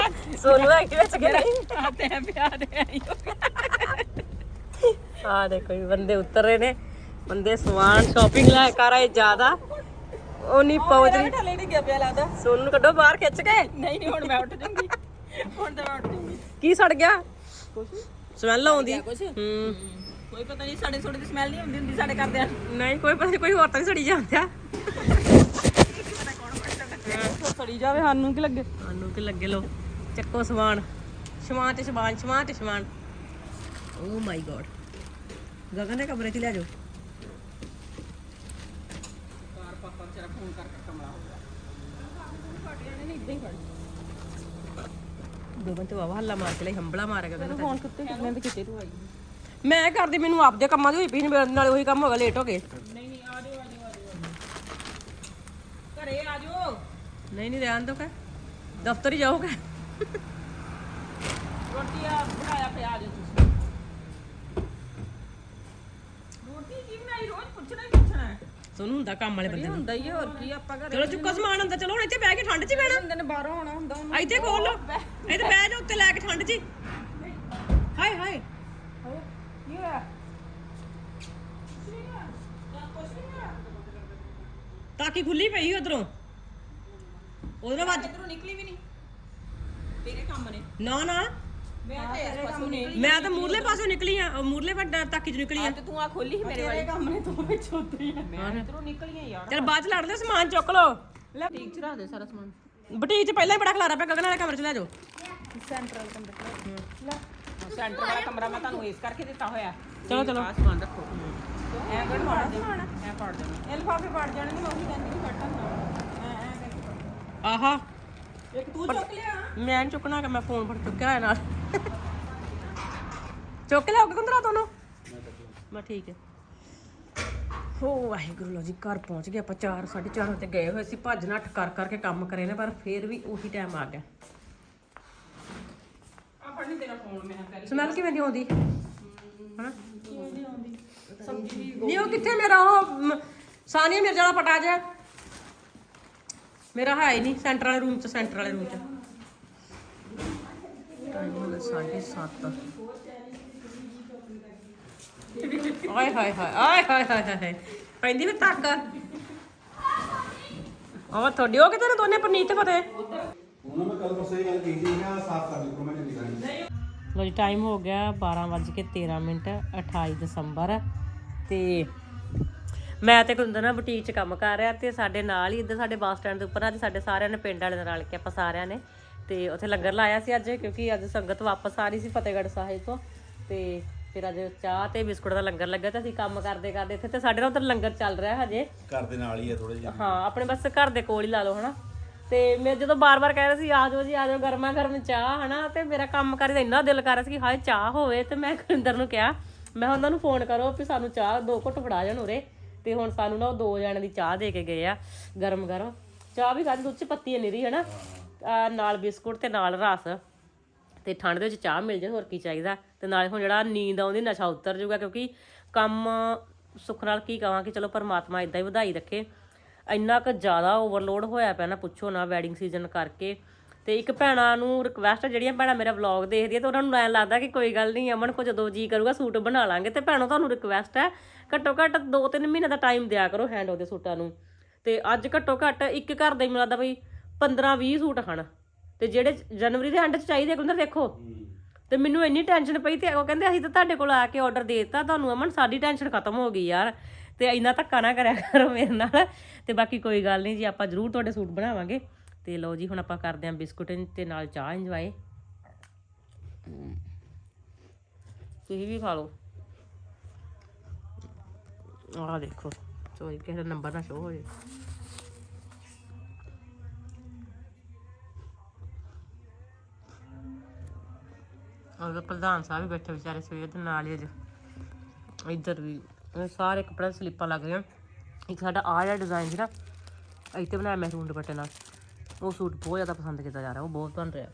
ਸੋਨੂ ਆ ਕਿ ਵਿੱਚ ਗਿਆ
ਆਤੇ ਪਿਆ ਦੇ
ਆ ਦੇਖੋ ਬੰਦੇ ਉਤਰ ਰਹੇ ਨੇ। ਬੰਦੇ ਸਵਾਨ ਸ਼ਾਪਿੰਗ ਲੈ ਕਰ ਆਏ ਜ਼ਿਆਦਾ। ਉਹ ਨਹੀਂ ਪਹੁੰਚ ਰਹੀ
ਥੱਲੇ ਪਿਆ ਲੱਗਦਾ।
ਸੋਨੂ ਨੂੰ ਕੱਢੋ ਬਾਹਰ ਖਿੱਚ ਕੇ।
ਨਹੀਂ ਨਹੀਂ ਹੁਣ ਮੈਂ ਉੱਠ ਜੂੰਗੀ। ਹੁਣ ਤਾਂ ਮੈਂ ਉੱਠ ਜੂੰਗੀ।
ਕੀ ਸੜ ਗਿਆ? ਸਮੈਲ ਆਉਂਦੀ।
ਕੁਛ?
ਹੂੰ।
ਕੋਈ ਪਤਾ ਨਹੀਂ ਸਾਡੇ ਥੋੜੀ ਦੀ ਸਮੈਲ ਨਹੀਂ ਹੁੰਦੀ ਹੁੰਦੀ ਸਾਡੇ ਕਰਦਿਆਂ
ਨਹੀਂ ਕੋਈ ਪਤਾ ਨੀ ਕੋਈ ਹੋਰ ਤਾਂ ਨਹੀਂ ਸੜੀ ਜਾਂਦਾ।
ਸੜੀ ਜਾਵੇ ਸਾਨੂੰ ਕੀ ਲੱਗੇ?
ਸਾਨੂੰ ਕਿ ਲੱਗੇ ਲੋ? ਚੱਕੋ ਸਮਾਨ। ਸਮਾਨ ਤੇ ਸਮਾਨ ਸਮਾਨ ਤੇ ਸਮਾਨ। ਓ ਮਾਈ ਗॉड ਗਗਨ ਦੇ ਕਮਰੇ 'ਚ ਲੈ ਜਾਓ
ਕਾਰ ਪਾਪਾ ਵਿਚਾਰਾ ਫੋਨ ਕਰਕੇ ਕਮਲਾ ਹੋ ਗਿਆ ਘਟਿਆ ਨੇ ਇਦਾਂ ਹੀ ਫੜ
ਗਗਨ ਤੇ ਵਾਵਾ ਹੱਲਾ ਮਾਰ ਕੇ ਲਈ ਹੰਬਲਾ ਮਾਰ ਗਗਨ ਤੇ।
ਫੋਨ ਕਿੱਥੇ ਕਿੰਨੇ ਤੇ ਕਿਤੇ ਤੂੰ ਆਈ
ਮੈਂ ਕਰਦੀ ਮੈਨੂੰ ਆਪਦੇ ਕੰਮਾਂ ਦੀ ਹੋਈ ਪਈ ਮੇਰੇ ਨਾਲੇ ਉਹੀ ਕੰਮ ਹੋ ਗਿਆ ਲੇਟ ਹੋ ਗਏ।
ਨਹੀਂ ਨਹੀਂ ਆ ਜਾਓ ਆ ਜਾਓ ਆ ਜਾਓ ਘਰੇ ਆ ਜਾਓ।
ਨਹੀਂ ਨਹੀਂ ਰਹਿਣ ਦੋ ਕਾ ਦਫ਼ਤਰ ਹੀ ਜਾਓਗੇ।
ਰੋਟੀ ਆ ਬਣਾਇਆ ਪਿਆ ਆ ਜਾਓ ਤੁਸੀਂ ਰੋਟੀ ਕੀ ਬਣਾਈ ਰੋਜ਼ ਪੁੱਛਣਾ ਹੀ ਪੁੱਛਣਾ ਹੈ
ਤੁਹਾਨੂੰ ਹੁੰਦਾ ਕੰਮ ਵਾਲੇ ਬੰਦੇ ਨੂੰ।
ਹੁੰਦਾ ਹੀ ਹੈ, ਹੋਰ ਕੀ ਆਪਾਂ ਘਰੇ
ਚਲੋ ਚੁੱਕੋ ਸਮਾਨ ਹੁੰਦਾ ਚਲੋ ਹੁਣ ਇੱਥੇ ਬਹਿ ਕੇ ਠੰਡ 'ਚ ਹੀ ਬਹਿਣਾ।
ਹੁੰਦੇ ਨੇ ਬਾਹਰੋਂ ਆਉਣਾ ਹੁੰਦਾ ਉਹਨੂੰ।
ਇੱਥੇ ਖੋਲ ਲਓ। ਇੱਥੇ ਬਹਿ ਜਾ ਉੱਤੇ ਲੈ ਕੇ ਠੰਡ 'ਚ ਹੀ। ਹਾਏ ਹਾਏ।
ਕੀ ਹੋਇਆ?
ਤਾਕੀ ਖੁੱਲੀ ਪਈ ਉਧਰੋਂ। ਉਧਰੋਂ ਵੱਜ
ਇਧਰੋਂ ਨਿਕਲੀ ਵੀ ਨਹੀਂ। ਤੇਰੇ ਕੰਮ ਨੇ।
ਨਾ ਨਾ।
ਮੈਂ ਤੇ
ਮੂਰਲੇ ਪਾਸੋਂ ਨਿਕਲੀ ਆ। ਮੂਰਲੇ ਵੱਡਾ ਤਾਕੀ 'ਚ ਨਿਕਲੀ ਆ।
ਤੇ ਤੂੰ ਆ ਖੋਲੀ ਸੀ ਮੇਰੇ ਵਾਲੀ। ਕੰਮ ਨੇ ਤੂੰ ਵਿੱਚ ਉਤਰੀ ਮੈਂ ਇਧਰੋਂ ਨਿਕਲੀ ਆ ਯਾਰ।
ਚਲ ਬਾਅਦ 'ਚ ਲੜ ਲਿਓ ਸਮਾਨ ਚੁੱਕ ਲਓ।
ਲੈ। ਠੀਕ ਚ ਰੱਖ ਦੇ ਸਾਰਾ ਸਮਾਨ।
ਬੁਟੀਕ 'ਚ ਪਹਿਲਾਂ ਹੀ ਬੜਾ ਖਲਾਰਾ ਪਿਆ ਗਗਨ ਵਾਲੇ ਕਮਰੇ 'ਚ ਲੈ ਜਾਓ।
ਸੈਂਟਰਲ ਕਮਰਾ ਲੈ। ਸੈਂਟਰ ਵਾਲਾ ਕਮਰਾ ਮੈਂ ਤੁਹਾਨੂੰ ਇਸ ਕਰਕੇ ਦਿੱਤਾ ਹੋਇਆ।
ਚਲੋ, ਚਲੋ।
ਆਹ ਸਮਾਨ ਰੱਖੋ। ਐ ਗੜ ਫੜ ਦੇ। ਐ ਫੜ ਦੇ। ਇਹ ਲਿਫਾਫੇ ਫੜ ਜਾਣੇ ਨੇ ਮੈਂ ਉਹੀ ਕਹਿੰਦੀ ਨਹੀਂ ਫੜਨਾ ਐ ਐ ਕਰਕੇ
ਆਹਾ।
ਇੱਕ ਤੂੰ ਚੁੱਕ ਲਿਆ।
ਮੈਂ ਨੀ ਚੁੱਕਣਾ ਕਿ ਮੈਂ ਫੋਨ ਫੜ ਚੁੱਕਿਆ ਹੋਇਆ ਨਾਲ। ਚੁੱਕ ਲਿਆਓ ਗਗਨ ਤੁਹਾਨੂੰ ਮੈਂ ਠੀਕ ਹੈ। ਹੋ ਵਾਹਿਗੁਰੂ ਲੋ ਜੀ ਘਰ ਪਹੁੰਚ ਗਏ ਆਪਾਂ 4 4:30 ਤੇ ਗਏ ਹੋਏ ਸੀ ਭੱਜ ਨੱਠ ਕਰ ਕਰਕੇ ਕੰਮ ਕਰੇ ਨੇ ਪਰ ਫੇਰ ਵੀ ਉਹੀ ਟਾਈਮ ਆ ਗਿਆ।
ਆ ਫੜ ਨਹੀਂ ਤੇਰਾ ਫੋਨ ਮੈਂ ਕਰੀ
ਸਮੈਲ ਕਿਵੇਂ ਦੀ ਆਉਂਦੀ? ਹਨਾ? ਨਹੀਂ ਉਹ ਕਿੱਥੇ ਮੇਰਾ ਉਹ ਸਾਨੀਆ ਮਿਰਜ਼ਾ ਦਾ ਪਟਾ ਜਾ ਮੇਰਾ ਹੈ ਹੀ ਨਹੀਂ ਸੈਂਟਰ ਵਾਲੇ ਰੂਮ ਚ ਸੈਂਟਰ ਵਾਲੇ ਰੂਮ ਚ। ਟਾਈਮ ਹੋ ਗਿਆ ਸਾਢੇ ਸੱਤ ਆਏ ਹਾਏ ਹਾਏ ਆਏ ਹਾਏ ਹਾਏ ਹਾਏ ਹਾਏ। ਪੈਂਦੀ ਵੀ ਤੱਕ ਆਹ ਤੁਹਾਡੀ ਉਹ ਕਿਤੇ ਨੇ ਦੋਨੇ ਪਰਨੀਤ ਤੇ ਫਤਿਹ
ਉਹਨਾਂ ਨੇ ਕੱਲ ਪਰਸੋਂ ਗੱਲ ਕਹੀ ਸੀ ਮੈਂ ਸਾਫ਼ ਕਰ ਲਈ ਮੈਂ ਚੰਗੀ ਤਰ੍ਹਾਂ
ਲੋ ਜੀ ਟਾਈਮ ਹੋ ਗਿਆ 12:13 ਮਿੰਟ 28 ਦਸੰਬਰ। ਤੇ ਮੈਂ ਤੇ ਕੁੰਦਰ ਨਾ ਬੁਟੀਕ 'ਚ ਕੰਮ ਕਰ ਰਿਹਾ ਤੇ ਸਾਡੇ ਨਾਲ ਹੀ ਇੱਧਰ ਸਾਡੇ ਬੱਸ ਸਟੈਂਡ ਦੇ ਉੱਪਰ ਅੱਜ ਸਾਡੇ ਸਾਰਿਆਂ ਨੇ ਪਿੰਡ ਵਾਲੇ ਨਾਲ ਰਲ ਕੇ ਆਪਾਂ ਸਾਰਿਆਂ ਨੇ। ਤੇ ਉੱਥੇ ਲੰਗਰ ਲਾਇਆ ਸੀ ਅੱਜ ਕਿਉਂਕਿ ਅੱਜ ਸੰਗਤ ਵਾਪਸ ਆ ਰਹੀ ਸੀ ਫਤਿਹਗੜ੍ਹ ਸਾਹਿਬ ਤੋਂ। ਤੇ ਫਿਰ ਅੱਜ ਚਾਹ ਤੇ ਬਿਸਕੁਟ ਦਾ ਲੰਗਰ ਲੱਗਾ ਤੇ ਅਸੀਂ ਕੰਮ ਕਰਦੇ ਕਰਦੇ ਇੱਥੇ ਤੇ ਸਾਡੇ ਨਾਲ ਉੱਧਰ ਲੰਗਰ ਚੱਲ ਰਿਹਾ ਹਜੇ।
ਘਰ ਦੇ ਨਾਲ ਹੀ ਹੈ ਥੋੜੇ ਜਿਹਾ।
ਹਾਂ ਆਪਣੇ ਬਸ ਘਰ ਦੇ ਕੋਲ ਹੀ ਲਾ ਲਓ ਹਨਾ। ਤੇ ਮੈਂ ਜਦੋਂ ਬਾਰ-ਬਾਰ ਕਹਿ ਰਿਹਾ ਸੀ ਆ ਜਾਓ ਜੀ ਆ ਜਾਓ ਗਰਮਾ ਗਰਮ ਚਾਹ ਹਨਾ ਤੇ ਮੇਰਾ ਕੰਮ ਕਰੀ ਦਾ ਇੰਨਾ ਦਿਲ ਕਰ ਰਿਹਾ ਸੀ ਕਿ ਹਾਏ ਚਾਹ ਹੋਵੇ ਤੇ ਮੈਂ ਕੁਰਿੰਦਰ ਨੂੰ ਕਿਹਾ ਮੈਂ ਉਹਨਾਂ ਨੂੰ ਫੋਨ ਕਰੋ ਵੀ ਸਾਨੂੰ ਚਾਹ ਦੋ ਘੁੱਟ ਫੜਾ ਜਾਣ ਉਰੇ। ਤੇ ਹੁਣ ਸਾਨੂੰ ਨਾ ਉਹ ਦੋ ਜਣਿਆਂ ਦੀ ਚਾਹ ਦੇ ਕੇ ਗਏ ਆ ਗਰਮ ਗਰਮ ਚਾਹ ਵੀ ਖਾਦੀ ਦੁੱਧ ਚ ਪੱਤੀ ਨਿਰੀ ਹਨਾ। ਆਹ ਨਾਲ ਬਿਸਕੁਟ ਤੇ ਨਾਲ ਰਸ। ਤੇ ਠੰਡ ਦੇ ਵਿੱਚ ਚਾਹ ਮਿਲ ਜਾਏ, ਹੋਰ ਕੀ ਚਾਹੀਦਾ? ਤੇ ਨਾਲੇ ਹੁਣ ਜਿਹੜਾ ਨੀਂਦ ਆਉਂਦੀ, ਨਸ਼ਾ ਉਤਰ ਜਾਊਗਾ, ਕਿਉਂਕਿ ਕੰਮ ਸੁੱਖ ਨਾਲ ਕੀ ਕਹਾਂ ਕਿ ਚਲੋ ਪਰਮਾਤਮਾ ਇਦਾਂ ਹੀ ਵਧਾਈ ਰੱਖੇ। ਇੰਨਾ ਕੁ ਜ਼ਿਆਦਾ ਓਵਰਲੋਡ ਹੋਇਆ ਪਿਆ ਨਾ, ਪੁੱਛੋ ਨਾ ਵੈਡਿੰਗ ਸੀਜ਼ਨ ਕਰਕੇ। ਤੇ ਇੱਕ ਭੈਣਾਂ ਨੂੰ ਰਿਕਵੈਸਟ ਜਿਹੜੀਆਂ ਭੈਣਾਂ ਮੇਰਾ ਵਲੌਗ ਹੈ ਤੇ ਉਹਨਾਂ ਨੂੰ ਐਂ ਲੱਗਦਾ ਕਿ ਕੋਈ ਗੱਲ ਨਹੀਂ, ਅਮਨ ਕੋ ਜਦੋਂ ਜੀ ਕਰੂਗਾ ਸੂਟ ਬਣਾ ਲਾਂਗੇ। ਤੇ ਭੈਣੋ ਤੁਹਾਨੂੰ ਰਿਕਵੈਸਟ ਹੈ, ਘੱਟੋ ਘੱਟ 2-3 ਮਹੀਨੇ ਦਾ ਟਾਈਮ ਦਿਆ ਕਰੋ ਹੈਂਡ ਉਹਦੇ ਸੂਟਾਂ ਨੂੰ। ਤੇ ਅੱਜ ਘੱਟੋ ਘੱਟ ਇੱਕ ਘਰ ਦਾ ਹੀ ਮੈਨੂੰ ਲੱਗਦਾ ਬਈ 15-20 ਸੂਟ ਹਨ। ਤੇ ਜਿਹੜੇ ਜਨਵਰੀ ਦੇ ਐਂਡ 'ਚ ਚਾਹੀਦੇ ਕੁੰਦਰ ਦੇਖੋ। ਤੇ ਮੈਨੂੰ ਇੰਨੀ ਟੈਨਸ਼ਨ ਪਈ ਤੇ ਉਹ ਕਹਿੰਦੇ, ਅਸੀਂ ਤਾਂ ਤੁਹਾਡੇ ਕੋਲ ਆ ਕੇ ਆਰਡਰ ਦੇ ਦਿੱਤਾ ਤੁਹਾਨੂੰ, ਅਮਨ, ਸਾਡੀ ਟੈਨਸ਼ਨ ਖਤਮ ਹੋ ਗਈ ਯਾਰ। ਤੇ ਇੰਨਾ ਧੱਕਾ ਨਾ ਕਰਿਆ ਕਰੋ ਮੇਰੇ ਨਾਲ। ਤੇ ਬਾਕੀ ਕੋਈ ਗੱਲ ਨਹੀਂ ਜੀ, ਆਪਾਂ ਜ਼ਰੂਰ ਤੁਹਾਡੇ ਸੂਟ ਬਣਾਵਾਂਗੇ। ਤੇ ਲਓ ਜੀ, ਹੁਣ ਆਪਾਂ ਕਰਦੇ ਆਂ ਬਿਸਕੁਟ ਤੇ ਨਾਲ ਚਾਹ ਇੰਜੋਏ ਤੁਸੀਂ ਵੀ ਖਾ ਲਓ। ਆਹ ਦੇਖੋ ਸੋਈ ਕਿਸੇ ਦਾ ਨੰਬਰ ਨਾ ਸ਼ੋ ਹੋ ਜੇ। ਉਹਦਾ ਪ੍ਰਧਾਨ ਸਾਹਿਬ ਵੀ ਬੈਠੇ ਵਿਚਾਰੇ ਸਵੇਰ ਦੇ ਨਾਲ ਹੀ ਅੱਜ। ਇੱਧਰ ਵੀ ਸਾਰੇ ਕੱਪੜੇ ਸਲੀਪਾਂ ਲੱਗ ਗਈਆਂ ਇੱਕ ਸਾਡਾ ਆਹ ਜਿਹੜਾ ਡਿਜ਼ਾਈਨ ਸੀ ਨਾ, ਇੱਥੇ ਬਣਾਇਆ ਮੈਂ ਮਹਿਰੂਨ ਦੁਪੱਟੇ ਨਾਲ। ਉਹ ਸੂਟ ਬਹੁਤ ਜ਼ਿਆਦਾ ਪਸੰਦ ਕੀਤਾ ਜਾ ਰਿਹਾ, ਉਹ ਬਹੁਤ ਬਣ ਰਿਹਾ।